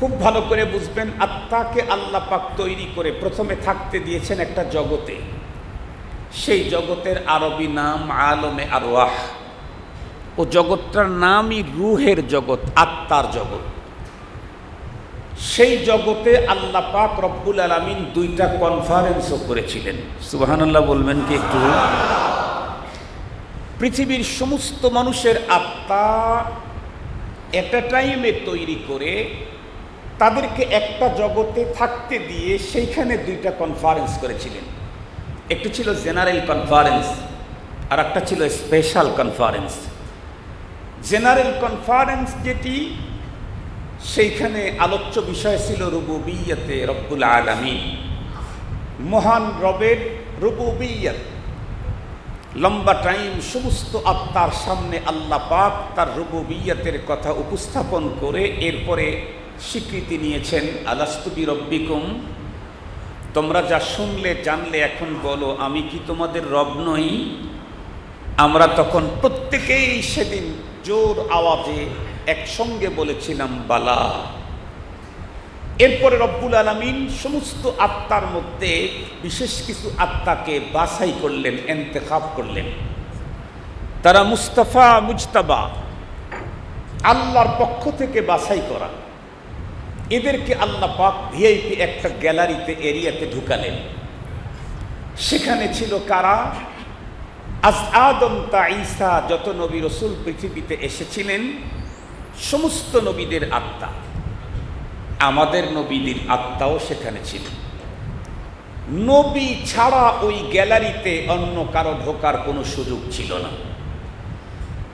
খুব ভালো করে বুঝবেন, আত্মাকে আল্লাহ পাক তৈরি করে প্রথমে থাকতে দিয়েছেন একটা জগতে। সেই জগতের আরবি নাম আলমে আরওয়াহ। ও জগৎটার নামই রুহের জগৎ, আত্মার জগৎ। সেই জগতে আল্লাহ পাক রব্বুল আলমিন দুইটা কনফারেন্সও করেছিলেন। সুবাহান্লাহ বলবেন কি একটু? পৃথিবীর সমস্ত মানুষের আত্মা একটা টাইমে তৈরি করে তাদেরকে একটা জগতে থাকতে দিয়ে সেইখানে দুইটা কনফারেন্স করেছিলেন। একটি ছিল জেনারেল কনফারেন্স আর একটা ছিল স্পেশাল কনফারেন্স জেনারেল কনফারেন্স যেটি, সেইখানে আলোচ্য বিষয় ছিল রুবুবিয়তে রব্বুল আলমী মহান রবের রুবুবিয়ত। লম্বা টাইম সমস্ত আত্মার সামনে আল্লাহ পাক তার রুবুবিয়তের কথা উপস্থাপন করে এরপরে স্বীকৃতি নিয়েছেন আলাস্তুবি রব্বিকুম? তোমরা যা শুনলে, জানলে, এখন বলো, আমি কি তোমাদের রব নই? আমরা তখন প্রত্যেকেই সেদিন জোর আওয়াজে একসঙ্গে বলেছিলাম, বালা। এরপরে রব্বুল আলমিন সমস্ত আত্মার মধ্যে বিশেষ কিছু আত্মাকে বাছাই করলেন এন্তেখাব করলেন। তারা মুস্তাফা, মুজতাবা, আল্লাহর পক্ষ থেকে বাছাই করা। এদেরকে আল্লাহ পাক ভিআইপি একটা গ্যালারিতে, এরিয়াতে ঢুকালেন। সেখানে ছিল কারা? আজ আদম তা যত নবী রসুল পৃথিবীতে এসেছিলেন, সমস্ত নবীদের আত্মা। আমাদের নবীদের আত্মাও সেখানে ছিল। নবী ছাড়া ওই গ্যালারিতে অন্য কারও ঢোকার কোনো সুযোগ ছিল না।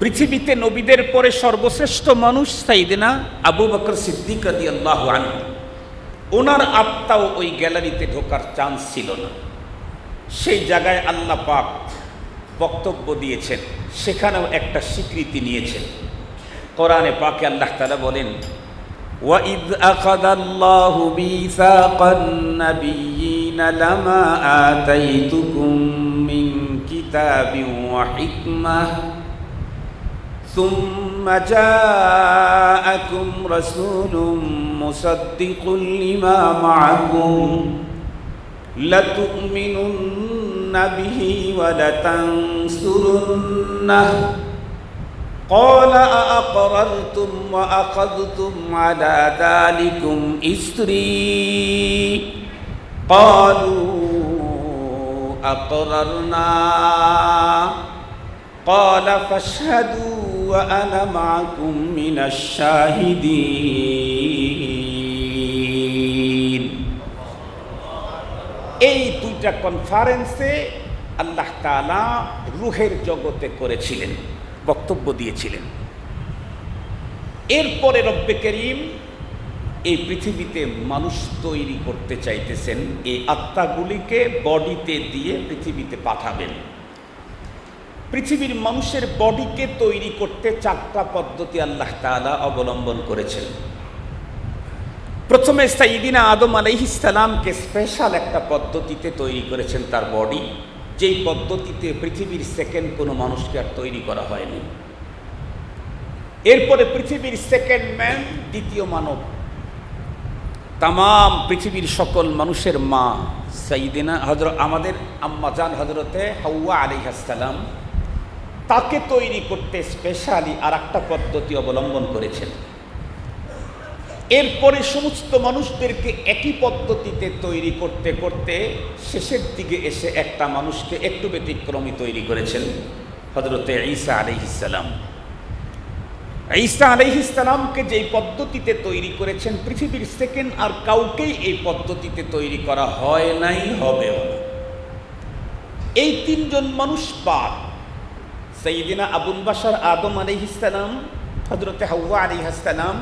পৃথিবীতে নবীদের পরে সর্বশ্রেষ্ঠ মানুষ সাইদিনা আবু বকর সিদ্দিক আদি আল্লাহ ওনার আত্মাও ওই গ্যালারিতে ঢোকার চান্স ছিল না সেই জায়গায় আল্লাহ পাক বক্তব্য দিয়েছেন সেখানেও একটা স্বীকৃতি নিয়েছেন কোরআনে পাকে আল্লাহ তালা বলেন وإذ أخذ الله ميثاق النبيين لما آتيتكم من كتاب وحكمة ثم جاءكم رسول مصدق لما معكم لتؤمنن به ولتنصرنه قال أأقررتم وأخذتم على ذلكم إسري قالوا أقررنا قال فاشهدوا وأنا معكم من الشاهدين এই দুইটা কনফারেন্সে আল্লাহ তালা রুহের জগতে করেছিলেন বক্তব্য দিয়েছিলেন এরপরে রব্বে করিম এই পৃথিবীতে মানুষ তৈরি করতে চাইতেছেন এই আত্মাগুলিকে বডিতে দিয়ে পৃথিবীতে পাঠাবেন পৃথিবীর মানুষের বডিকে তৈরি করতে চারটা পদ্ধতি আল্লাহ তালা অবলম্বন করেছেন। প্রথমে সাইদিনা আদম আলাইহিসালামকে স্পেশাল একটা পদ্ধতিতে তৈরি করেছেন তার বডি, যেই পদ্ধতিতে পৃথিবীর সেকেন্ড কোনো মানুষকে আর তৈরি করা হয়নি। এরপরে পৃথিবীর সেকেন্ড ম্যান দ্বিতীয় মানব। তাম পৃথিবীর সকল মানুষের মা সাইদিনা হজর আমাদের আম্মাজান হজরতে হাউয়া আলিহাসালাম তাকে তৈরি করতে স্পেশালি আর একটা পদ্ধতি অবলম্বন করেছেন। এরপরে সমস্ত মানুষদেরকে একই পদ্ধতিতে তৈরি করতে করতে শেষের দিকে এসে একটা মানুষকে একটু ব্যতিক্রমী তৈরি করেছেন হজরতে ঈসা আলিহিসাল্লাম ঈসা আলিহিসাল্লামকে যেই পদ্ধতিতে তৈরি করেছেন, পৃথিবীর সেকেন্ড আর কাউকেই এই পদ্ধতিতে তৈরি করা হয় নাই, হবেও না। এই তিনজন মানুষ পাক সঈদিনা আবুল বাসার আদম আলিহিসাল্লাম হজরতে হাওয়া আলিহাসাল্লাম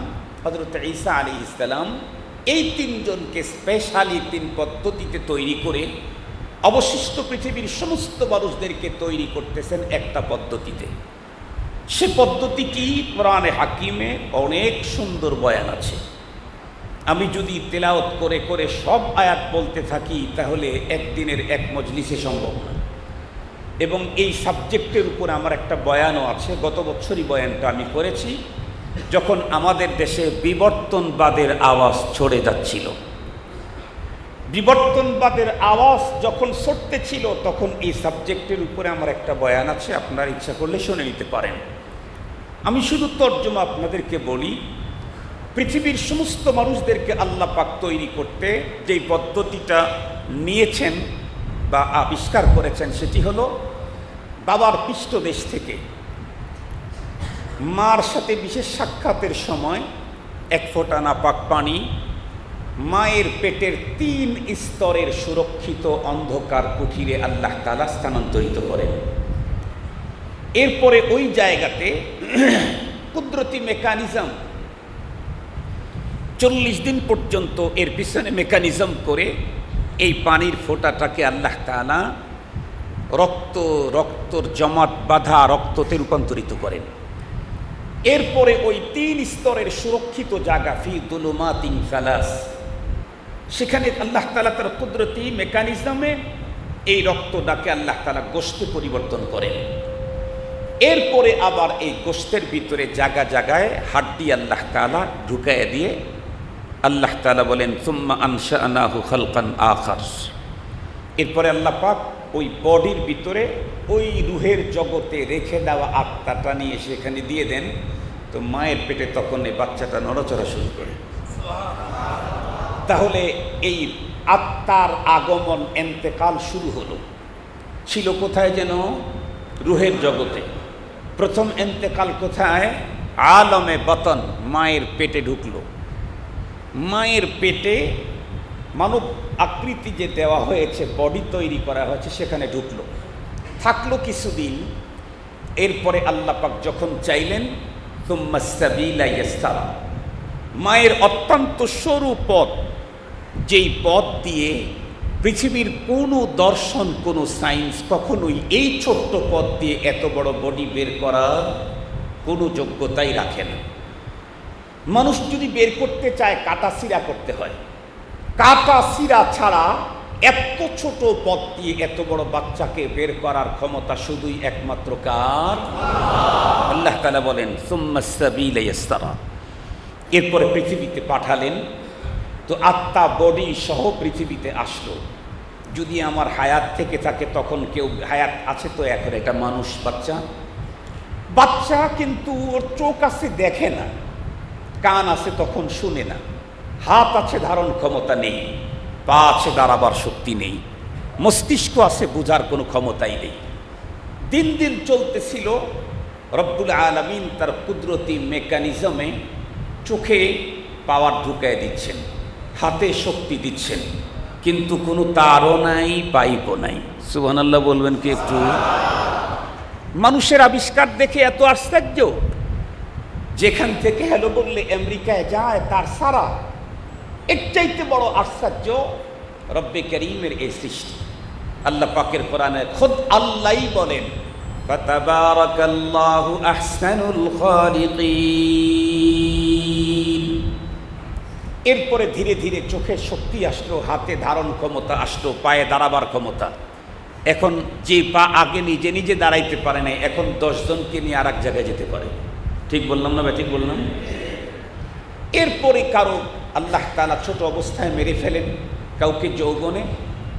হজরত ঈসা আলী ইসলাম এই তিনজনকে স্পেশালি তিন পদ্ধতিতে তৈরি করে অবশিষ্ট পৃথিবীর সমস্ত মানুষদেরকে তৈরি করতেছেন একটা পদ্ধতিতে। সে পদ্ধতি কি? কোরআনে হাকিমে অনেক সুন্দর বয়ান আছে। আমি যদি তেলাওত করে করে সব আয়াত বলতে থাকি, তাহলে একদিনের এক মজলিসে সম্ভব না। এবং এই সাবজেক্টের উপর আমার একটা বয়ানও আছে। গত বছরই বয়ানটা আমি করেছি, যখন আমাদের দেশে বিবর্তনবাদের আওয়াজ ছড়ে যাচ্ছিল। বিবর্তনবাদের আওয়াজ যখন সরতে ছিল, তখন এই সাবজেক্টের উপরে আমার একটা বয়ান আছে, আপনার ইচ্ছা করলে শুনে নিতে পারেন। আমি শুধু তর্জমা আপনাদেরকে বলি, পৃথিবীর সমস্ত মানুষদেরকে আল্লাহ পাক তৈরি করতে যেই পদ্ধতিটা নিয়েছেন বা আবিষ্কার করেছেন সেটি হলো বাবার পৃষ্ঠদেশ থেকে। মার সাথে বিশেষ সাক্ষাতের সময় এক ফোঁটা নাপাক পানি, মায়ের পেটের তিন স্তরের সুরক্ষিত অন্ধকার কুঠিরে আল্লাহ তালা স্থানান্তরিত করেন। এরপরে ওই জায়গাতে কুদরতি মেকানিজম, চল্লিশ দিন পর্যন্ত এর পিছনে মেকানিজম করে এই পানির ফোঁটাটাকে আল্লাহ তালা রক্ত, রক্তর জমাট বাঁধা রক্ততে রূপান্তরিত করেন। এরপরে ওই তিন স্তরের সুরক্ষিত জায়গা ফি দুলুমাতিন ফালাস। সেখানে আল্লাহ তালা তার কুদরতি মেকানিজমে এই রক্তটাকে আল্লাহ তালা গোষ্ঠে পরিবর্তন করেন। এরপরে আবার এই গোষ্ঠের ভিতরে জায়গা জায়গায় হাড্ডি আল্লাহ তালা ঢুকাইয়া দিয়ে আল্লাহ তালা বলেন, সুম্মা আনসা আনাহু খালকান আখার। এরপরে আল্লাহ পাক ওই বডির ভিতরে ওই রুহের জগতে রেখে দেওয়া আত্মাটা নিয়ে সেখানে দিয়ে দেন, তো মায়ের পেটে তখন এই বাচ্চাটা নড়াচড়া শুরু করে। তাহলে এই আত্মার আগমন এন্তেকাল শুরু হলো। ছিল কোথায় যেন? রুহের জগতে। প্রথম এন্তেকাল কোথায়? আলমে বতন মায়ের পেটে ঢুকলো। মায়ের পেটে মানব আকৃতি যে দেওয়া হয়েছে বডি তৈরি করা হয়েছে, সেখানে ঢুকলো। থাকল কিছুদিন, এরপরে আল্লাপাক যখন চাইলেন তুম্মাস্তাবিলা মায়ের অত্যন্ত সরু পথ, যেই পথ দিয়ে পৃথিবীর কোনো দর্শন, কোনো সায়েন্স কখনোই এই ছোট্ট পথ দিয়ে এত বড় বডি বের করার কোনো যোগ্যতাই রাখে না। মানুষ যদি বের করতে চায়, কাটা সিরা করতে হয়। কাটা সিরা ছাড়া এত ছোট পথ দিয়ে এত বড় বাচ্চাকে বের করার ক্ষমতা শুধুই একমাত্র কার? আল্লাহ তালা বলেন এরপরে পৃথিবীতে পাঠালেন, তো আত্মা বডি সহ পৃথিবীতে আসলো। যদি আমার হায়াত থেকে থাকে, তখন কেউ হায়াত আছে তো? এখন এটা মানুষ, বাচ্চা? বাচ্চা কিন্তু ওর চোখ আছে, দেখে না। কান আছে, তখন শুনে না। হাত আছে ধারণ ক্ষমতা নেই, পা আছে দাঁড়াবার শক্তি নেই, মস্তিষ্ক আছে বোঝার কোনো ক্ষমতাই নেই। দিন দিন চলতেছিল রব্বুল আলমিন তার কুদরতি মেকানিজমে চোখে পাওয়ার ঢুকায় দিচ্ছেন, হাতে শক্তি দিচ্ছেন, কিন্তু কোনো তারও নাই, পাইপও নাই। সুবহান আল্লাহ বলবেন কি একটু? মানুষের আবিষ্কার দেখে এত আশ্চর্য। যেখান থেকে হ্যালো বললে আমেরিকায় যায়, তার সারা এর চাইতে বড় আশ্চর্য রব্বে করিমের এই সৃষ্টি। আল্লাহ পাকের কোরআনে খোদ আল্লাহ বলেন এরপরে ধীরে ধীরে চোখের শক্তি আসলো, হাতে ধারণ ক্ষমতা আসলো, পায়ে দাঁড়াবার ক্ষমতা। এখন যে পা আগে নিজে নিজে দাঁড়াইতে পারে নাই, এখন দশজনকে নিয়ে আর এক জায়গায় যেতে পারে। ঠিক বললাম না ভাই, ঠিক বললাম? এরপরে কারও আল্লাহ তালা ছোট অবস্থায় মেরে ফেলেন। কাউকে যৌবনে,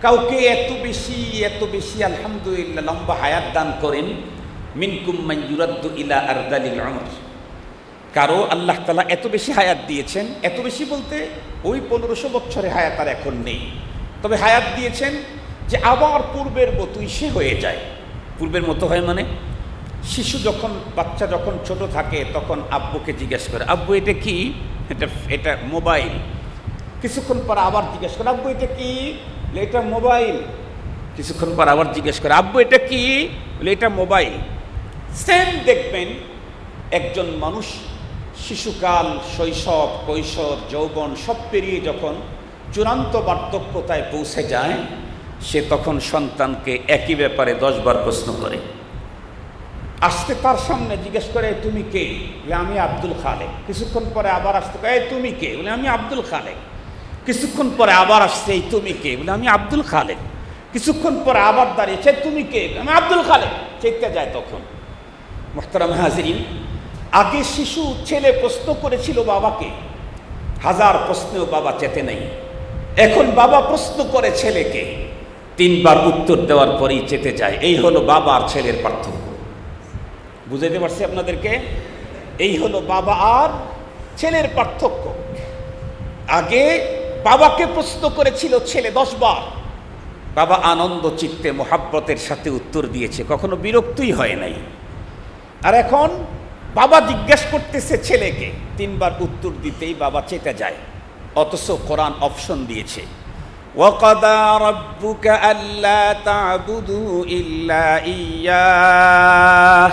কাউকে এত বেশি এত বেশি আলহামদুলিল্লাহ লম্বা হায়াত দান করেন। মিনকুম মাইয়ুরাদ্দু ইলা আরদালিল আমর কারও আল্লাহ তালা এত বেশি হায়াত দিয়েছেন, এত বেশি বলতে ওই পনেরোশো বছরে হায়াত আর এখন নেই। তবে হায়াত দিয়েছেন যে আবার পূর্বের মতোই সে হয়ে যায়। পূর্বের মতো হয় মানে শিশু যখন, বাচ্চা যখন ছোট থাকে তখন আব্বুকে জিজ্ঞেস করে, আব্বু, এটা কি? এটা এটা মোবাইল। কিছুক্ষণ পর আবার জিজ্ঞেস করে, আব্বু, এটা কি? এটা মোবাইল। কিছুক্ষণ পর আবার জিজ্ঞেস করে, আব্বু, এটা কি? বলে, এটা মোবাইল। সেম দেখবেন, একজন মানুষ শিশুকাল, শৈশব, কৈশোর, যৌবন সব পেরিয়ে যখন চূড়ান্ত বার্ধক্যতায় পৌঁছে যায়, সে তখন সন্তানকে একই ব্যাপারে দশবার প্রশ্ন করে। আসতে তার সামনে জিজ্ঞেস করে তুমি কে? বলে, আমি আব্দুল খালেক। কিছুক্ষণ পরে আবার আসতে "এই তুমি কে? বলে, আমি আব্দুল খালেক। কিছুক্ষণ পরে আবার আসছে, এই তুমি কে? বলে, আমি আব্দুল খালেক। কিছুক্ষণ পরে আবার দাঁড়িয়েছে তুমি কে? আমি আব্দুল খালেক। চেতে যায় তখন। মোহতারাম হাজরিন, আগে শিশু ছেলে প্রশ্ন করেছিল বাবাকে, হাজার প্রশ্নেও বাবা চেতে নেই। এখন বাবা প্রশ্ন করে ছেলেকে, তিনবার উত্তর দেওয়ার পরেই চেতে যায়, এই হলো বাবা আর ছেলের পার্থক্য। বুঝাইতে পারছি আপনাদেরকে এই হলো বাবা আর ছেলের পার্থক্য আগে বাবাকে প্রশ্ন করেছিল ছেলে দশ বার বাবা আনন্দ চিত্তে মোহাব্বতের সাথে উত্তর দিয়েছে কখনো বিরক্তই হয় নাই আর এখন বাবা জিজ্ঞেস করতেছে ছেলেকে তিনবার উত্তর দিতেই বাবা চেতে যায় অথচ কোরআন অপশন দিয়েছে وقضى ربك ألا تعبدوا إلا إياه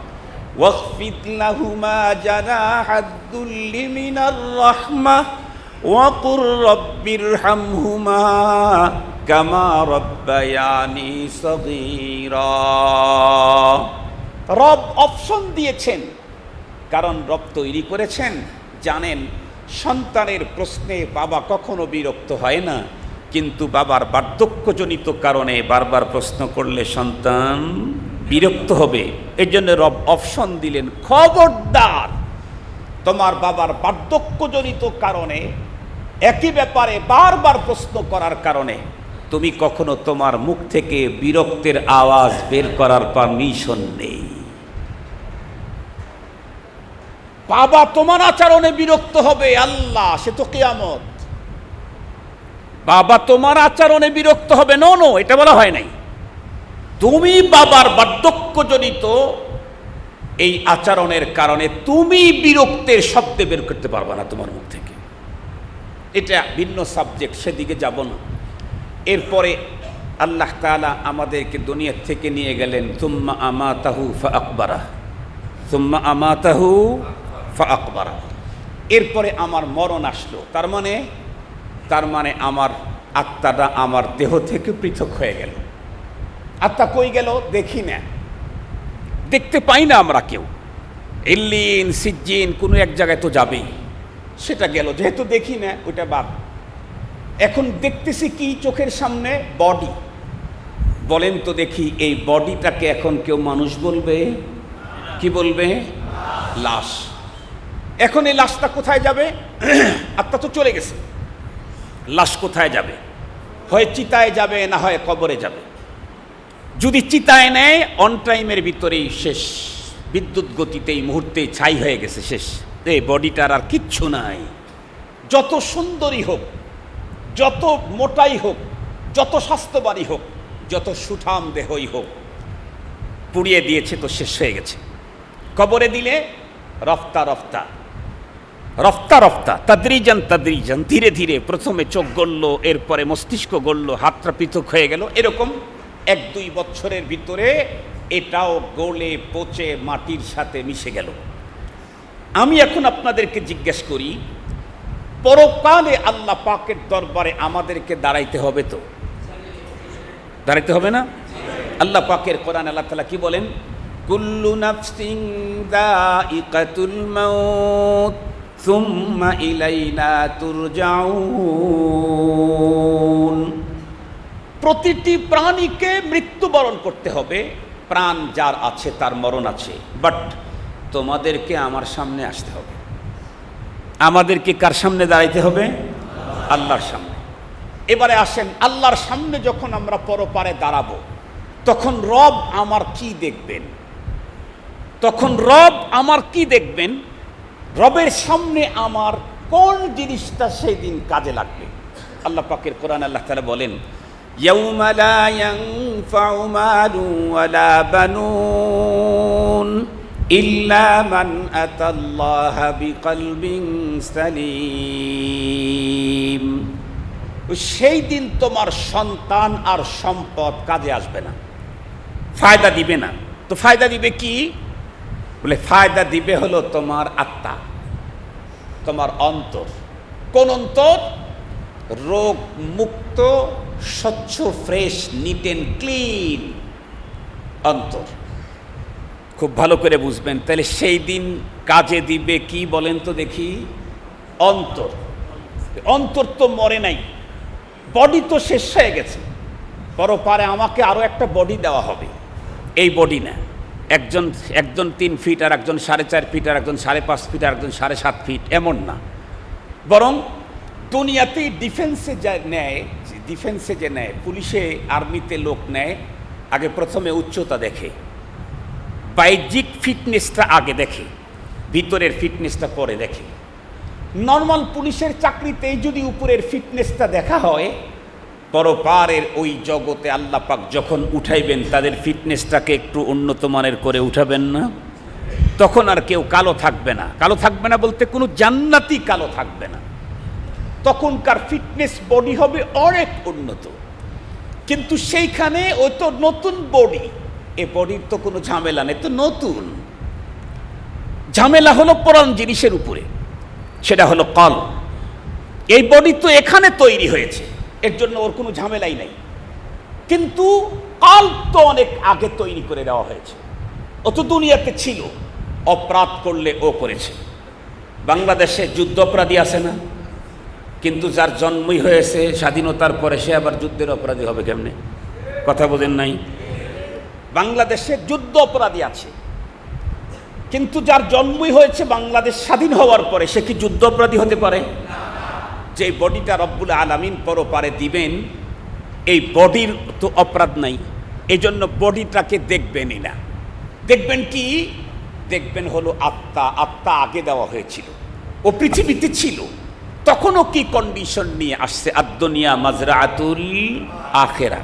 واخفض لهما جناح الذل من الرحمة وقل رب ارحمهما كما ربياني صغيرا রব অপশন দিয়েছেন কারণ রব তৈরি করেছেন জানেন সন্তানের প্রশ্নে বাবা কখনো বিরক্ত হয় না কিন্তু বাবার বার্ধক্যজনিত কারণে বারবার প্রশ্ন করলে সন্তান বিরক্ত হবে। এর জন্য রব অপশন দিলেন, খবরদার, তোমার বাবার বার্ধক্যজনিত কারণে, একই ব্যাপারে বারবার প্রশ্ন করার কারণে, তুমি কখনো তোমার মুখ থেকে বিরক্তের আওয়াজ বের করার পারমিশন নেই। বাবা তোমার আচরণে বিরক্ত হবে, আল্লাহ, সে তো কেয়ামত। বাবা তোমার আচরণে বিরক্ত হবে, নো নো, এটা বলা হয় নাই। তুমি বাবার বার্ধক্যজনিত এই আচরণের কারণে তুমি বিরক্তের শব্দে বের করতে পারবা না তোমার মুখ থেকে। এটা ভিন্ন সাবজেক্ট সেদিকে যাব না। এরপরে আল্লাহ তাআলা আমাদেরকে দুনিয়ার থেকে নিয়ে গেলেন তুম্মা আমাতাহু ফা আকবারা তুম্মা আমাতাহু ফা আকবারা এরপরে আমার মরণ আসলো। তার মানে তার মানে আমার আত্মাটা আমার দেহ থেকে পৃথক হয়ে গেল। আত্মা কই গেল? দেখি না। দেখতে পাই না আমরা কেউ। এল্লিন সিজ্জিন কোনো এক জায়গায় তো যাবেই। সেটা গেল। যেহেতু দেখি না ওইটা বাদ। এখন দেখতেছি কি চোখের সামনে? বডি। বলেন তো দেখি এই বডিটাকে এখন কেউ মানুষ বলবে? কি বলবে? লাশ। এখন এই লাশটা কোথায় যাবে? আত্মা তো চলে গেছে। লাশ কোথায় যাবে? হয় চিতায় যাবে না হয় কবরে যাবে। যদি চিতায় নেয় অন টাইমের ভিতরেই শেষ। বিদ্যুৎ গতিতে এই মুহূর্তে ছাই হয়ে গেছে শেষ। এই বডিটার আর কিচ্ছু নাই। যত সুন্দরী হোক, যত মোটাই হোক, যত স্বাস্থ্যবানই হোক, যত সুঠাম দেহই হোক, পুড়িয়ে দিয়েছে তো শেষ হয়ে গেছে। কবরে দিলে রফতা রফতা রফতা রফতা, তাদ্রিজান তাদ্রিজান, ধীরে ধীরে প্রথমে চোখ গড়ল এরপরে মস্তিষ্ক গড়ল হাতটা পৃথক হয়ে গেল, এরকম এক দুই বছরের ভিতরে এটাও গলে পচে মাটির সাথে মিশে গেল। আমি এখন আপনাদেরকে জিজ্ঞেস করি, পরকালে আল্লাহ পাকের দরবারে আমাদেরকে দাঁড়াইতে হবে তো? দাঁড়াইতে হবে না? আল্লাহ পাকের কোরআন আল্লাহ তালা কি বলেন? কুল্লু নাফসিং দাইকাতুল মাউত সুম্মা ইলাইনা তুরজাউন। প্রতিটি প্রাণীকে মৃত্যুবরণ করতে হবে। প্রাণ যার আছে তার মরণ আছে। বাট তোমাদেরকে আমার সামনে আসতে হবে। আমাদেরকে কার সামনে দাঁড়াইতে হবে? আল্লাহর সামনে। এবারে আসেন, আল্লাহর সামনে যখন আমরা পরপারে দাঁড়াবো, তখন রব আমার কি দেখবেন? তখন রব আমার কি দেখবেন? রবের সামনে আমার কোন জিনিসটা সেই দিন কাজে লাগবে? আল্লাহ পাকের কোরআন আল্লাহ তালা বলেন يوم لا ينفع مال ولا بنون إلا من أتى الله بقلب سليم সেই দিন তোমার সন্তান আর সম্পদ কাজে আসবে না ফায়দা দিবে না তো ফায়দা দিবে কি বলে ফায়দা দিবে হলো তোমার আত্মা তোমার অন্তর কোন অন্তর রোগ মুক্ত স্বচ্ছ, ফ্রেশ নিট অ্যান্ড ক্লিন অন্তর। খুব ভালো করে বুঝবেন। তাহলে সেই দিন কাজে দিবে কি বলেন তো দেখি? অন্তর। অন্তর তো মরে নাই। বডি তো শেষ হয়ে গেছে। পরপারে আমাকে আরও একটা বডি দেওয়া হবে। এই বডি না। একজন একজন তিন ফিট আর একজন সাড়ে চার ফিট আর একজন সাড়ে পাঁচ ফিট আর একজন সাড়ে সাত ফিট এমন না। বরং দুনিয়াতেই ডিফেন্সে যা নেয় ডিফেন্সে যে নেয়, পুলিশে আর্মিতে লোক নেয়, আগে প্রথমে উচ্চতা দেখে। বাহ্যিক ফিটনেসটা আগে দেখে, ভিতরের ফিটনেসটা পরে দেখে। নর্মাল পুলিশের চাকরিতেই যদি উপরের ফিটনেসটা দেখা হয়, পরপারের ওই জগতে আল্লাহ পাক যখন উঠাইবেন, তাদের ফিটনেসটাকে একটু উন্নত মানের করে উঠাবেন না? তখন আর কেউ কালো থাকবে না। কালো থাকবে না বলতে কোনো জান্নাতি কালো থাকবে না। তখনকার ফিটনেস বডি হবে অনেক উন্নত। কিন্তু সেইখানে ওই তো নতুন বডি, এ বডির তো কোনো ঝামেলা নেই, তো নতুন। ঝামেলা হলো পুরান জিনিসের উপরে, সেটা হলো কল। এই বডি তো এখানে তৈরি হয়েছে, এর জন্য ওর কোনো ঝামেলাই নাই। কিন্তু কাল তো অনেক আগে তৈরি করে দেওয়া হয়েছে, ও তো দুনিয়াতে ছিল, অপরাধ করলে ও করেছে। বাংলাদেশে যুদ্ধ অপরাধী আছে না? কিন্তু যার জন্মই হয়েছে, স্বাধীনতার পরে সে আবার যুদ্ধের অপরাধী হবে কেমনে? কথা বোঝেন নাই? বাংলাদেশে যুদ্ধ অপরাধী আছে। কিন্তু যার জন্মই হয়েছে, বাংলাদেশ স্বাধীন হওয়ার পরে, সে কি যুদ্ধ অপরাধী হতে পারে? যে বডিটা রব্বুল আলামিন পরপারে দিবেন, এই বডির তো অপরাধ নাই। এই জন্য বডিটাকে দেখবেনই না। দেখবেন কি? দেখবেন হলো আত্মা। আত্মা আগে দেওয়া হয়েছিল। ও পৃথিবীতে ছিল। তখনও কি কন্ডিশন নিয়ে আসছে আদুনিয়া মাজরা আতুল আখেরা